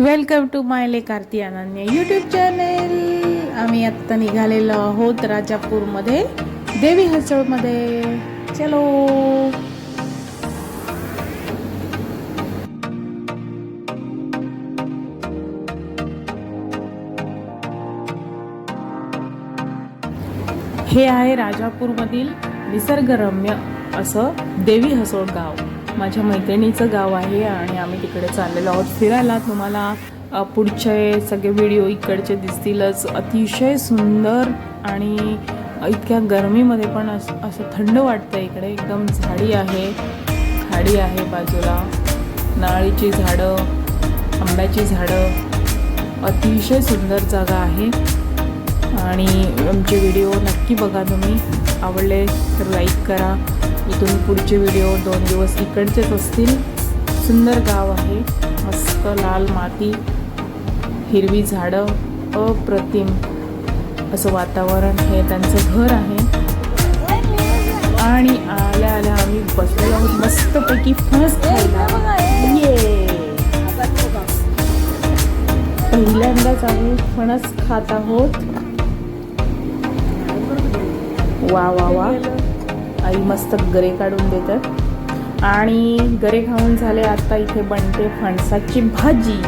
Welcome to my लेक Aarti YouTube channel आम्ही आत्ता निघालेलो आहोत राजापूरमध्ये देवी हसोळमध्ये. चलो. हे आहे राजापूरमधील निसर्गरम्य असं देवी हसोळ गाव. माझ्या मैत्रिणीचं गाव आहे आणि आम्ही तिकडे चाललेलो आहोत फिरायला. तुम्हाला पुढचे सगळे व्हिडिओ इकडचे दिसतीलच. अतिशय सुंदर आणि इतक्या गरमीमध्ये पण असं असं थंड वाटतं इकडे. एकदम झाडी आहे. खाडी आहे बाजूला. नारळीची झाडं आंब्याची झाडं. अतिशय सुंदर जागा आहे. आणि आमचे व्हिडिओ नक्की बघा तुम्ही. आवडले तर लाईक करा. इथून पुढचे व्हिडिओ दोन दिवस इकडचेच असतील. सुंदर गाव आहे. मस्त लाल माती हिरवी झाडं अप्रतिम असं वातावरण हे त्यांचं घर आहे. आणि आल्या आल्या आम्ही बसलेलो आहोत मस्तपैकी फणस खायला. ये. पहिल्यांदाच आम्ही फणस खात आहोत. वा वा वा. आई मस्त गरे काढून देतात. आणि गरे खाऊन झाले आता इथे बनते फणसाची भाजी.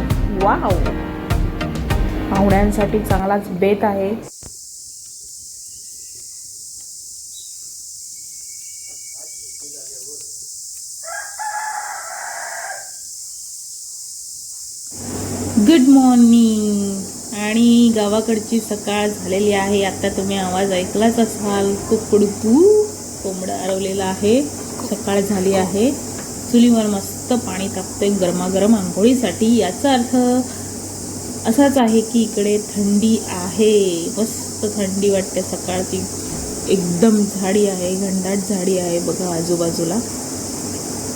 वाव! पाहुण्यांसाठी चांगलाच बेत आहे. गुड मॉर्निंग आणि गावाकडची सकाळ झालेली आहे. आता तुम्ही आवाज ऐकलाच असाल. कुकडकू. कोंबडा अरवलेला आहे. सकाळ झाली आहे. चुलीवर मस्त पाणी तापतंय गरमागरम आंघोळीसाठी. याचा अर्थ असाच आहे की इकडे थंडी आहे. मस्त थंडी वाटते सकाळची. एकदम झाडी आहे घंडाट झाडी आहे बघा आजूबाजूला.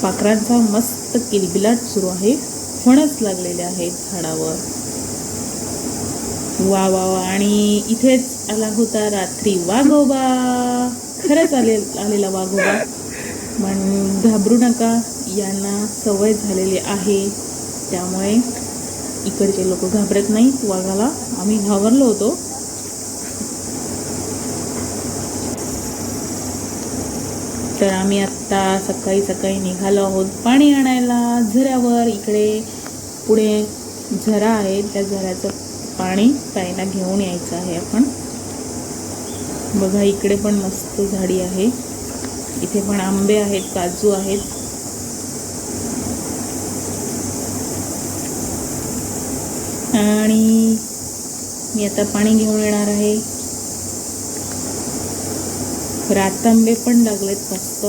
पाखरांचा मस्त किलबिलाट सुरू आहे. फणस लागलेले आहेत झाडावर. वा वा वा. आणि इथेच आला होता रात्री वाघोबा. खरंच आले आलेला वाघोबा. पण घाबरू नका यांना सवय झालेली आहे. त्यामुळे इकडचे लोक घाबरत नाहीत वाघाला. आम्ही घाबरलो होतो. तर आम्ही आत्ता सकाळी सकाळी निघालो आहोत पाणी आणायला झऱ्यावर. इकडे पुढे झरा आहे. त्या झऱ्याचं पाणी प्यायला घेऊन यायचं आहे आपण. बघा इकडे पण मस्त झाडी आहे. इथे पण आंबे आहेत काजू आहेत. आणि मी आता पाणी घेऊन येणार आहे. रातांबे पण लागलेत मस्त.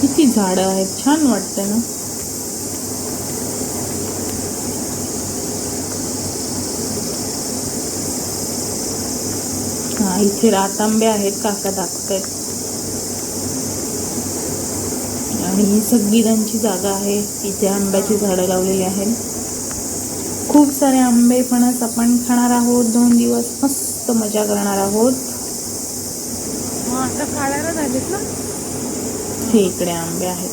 किती झाडं आहेत छान वाटतं ना? इथे रातांबे आहेत काका दाखवतायत. आणि ही सगळी त्यांची जागा आहे. इथे आंब्याची झाडं लावलेली आहेत. खूप सारे आंबे फणस आपण खाणार आहोत. दोन दिवस मस्त मजा करणार आहोत. हे इकडे आंबे आहेत.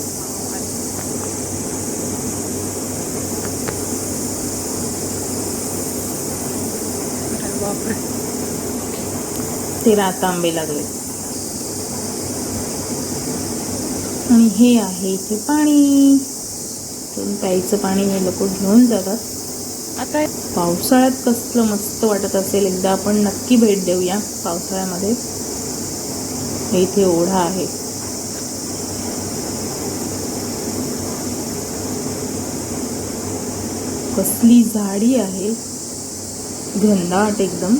बापरे. ते आता आंबे लागले. आणि हे आहे इथे पाणी. प्यायचं पाणी हे लोक घेऊन जातात. आता पावसाळ्यात कसलं मस्त वाटत असेल एकदा आपण नक्की भेट देऊया पावसाळ्यामध्ये. हे इथे ओढा आहे. कसली झाडी आहे. घनदाट एकदम.